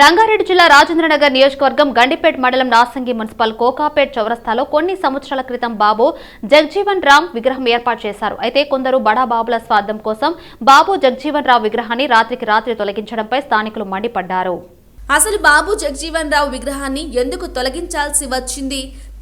రంగారెడ్డి జిల్లా రాజేంద్రనగర్ నియోజకవర్గం గండిపేట్ మండలం నాసంగి మున్సిపల్ కోకాపేట్ చౌరస్తాలో కొన్ని సంవత్సరాల క్రితం బాబు జగ్జీవన్ రామ్ విగ్రహం ఏర్పాటు చేశారు. అయితే కొందరు బడా బాబుల స్వార్థం కోసం బాబు జగ్జీవన్ రావు విగ్రహాన్ని రాత్రికి రాత్రి తొలగించడంపై స్థానికులు మండిపడ్డారు. అసలు బాబు జగజీవన్ రావు విగ్రహాన్ని ఎందుకు తొలగించాల్సి వచ్చింది?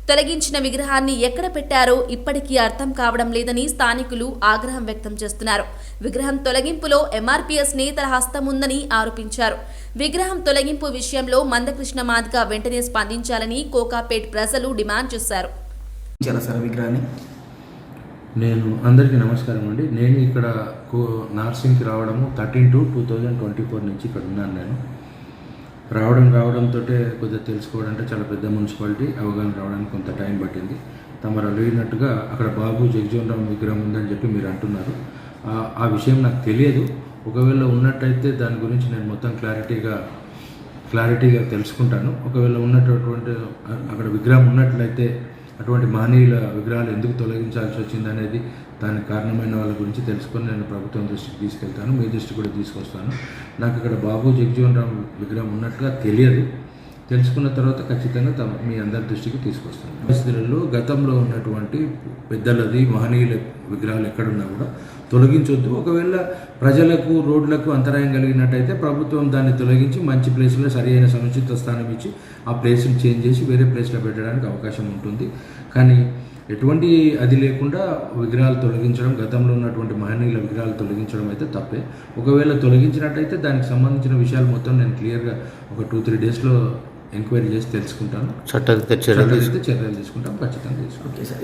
తొలగించిన విగ్రహాన్ని ఎక్కడ పెట్టారో ఇప్పటికీ అర్థం కావడం లేదని స్థానికులు ఆగ్రహం వ్యక్తం చేస్తున్నారు. విగ్రహం తొలగింపులో ఎంఆర్పీఎస్ నేతల హస్తం ఉందని ఆరోపించారు. విగ్రహం తొలగింపు విషయంలో మందకృష్ణ మాదిగ వెంటనే స్పందించాలని కోకాపేట్ ప్రజలు డిమాండ్ చేశారు. నేను అందరికీ నమస్కారం అండి. నేను ఇక్కడ కో నార్సింగ్కి రావడము thirteen to two thousand twenty four నుంచి ఇక్కడ ఉన్నాను నేను. రావడం రావడంతో కొద్దిగా తెలుసుకోవడం అంటే చాలా పెద్ద మున్సిపాలిటీ అవగాహన రావడానికి కొంత టైం పట్టింది. తమరు అడిగినట్టుగా అక్కడ బాబు జగజీవన్ రామ్ విగ్రహం ఉందని చెప్పి మీరు అంటున్నారు. ఆ- ఆ విషయం నాకు తెలియదు. ఒకవేళ ఉన్నట్టయితే దాని గురించి నేను మొత్తం క్లారిటీగా క్లారిటీగా తెలుసుకుంటాను. ఒకవేళ ఉన్నటువంటి అక్కడ విగ్రహం ఉన్నట్లయితే అటువంటి మహనీయుల విగ్రహాలు ఎందుకు తొలగించాల్సి వచ్చింది అనేది దానికి కారణమైన వాళ్ళ గురించి తెలుసుకొని నేను ప్రభుత్వం దృష్టికి తీసుకెళ్తాను మీ దృష్టి కూడా తీసుకొస్తాను. నాకు ఇక్కడ బాబు జగజీవన్ రామ్ విగ్రహం ఉన్నట్టుగా తెలియదు. తెలుసుకున్న తర్వాత ఖచ్చితంగా తమ మీ అందరి దృష్టికి తీసుకొస్తాను. పరిస్థితులలో గతంలో ఉన్నటువంటి పెద్దలది మహనీయుల విగ్రహాలు ఎక్కడున్నా కూడా తొలగించొద్దు. ఒకవేళ ప్రజలకు రోడ్లకు అంతరాయం కలిగినట్టయితే ప్రభుత్వం దాన్ని తొలగించి మంచి ప్లేస్లో సరి అయిన సముచిత స్థానం ఇచ్చి ఆ ప్లేస్ని చేంజ్ చేసి వేరే ప్లేస్లో పెట్టడానికి అవకాశం ఉంటుంది. కానీ ఎటువంటి అది లేకుండా విగ్రహాలు తొలగించడం గతంలో ఉన్నటువంటి మహనీయుల విగ్రహాలు తొలగించడం అయితే తప్పే. ఒకవేళ తొలగించినట్టయితే దానికి సంబంధించిన విషయాలు మొత్తం నేను క్లియర్గా ఒక టూ త్రీ డేస్లో ఎంక్వైరీ చేసి తెలుసుకుంటాను. చట్టరీత్యా చర్యలు తీసుకుంటాం ఖచ్చితంగా తీసుకుంటాం.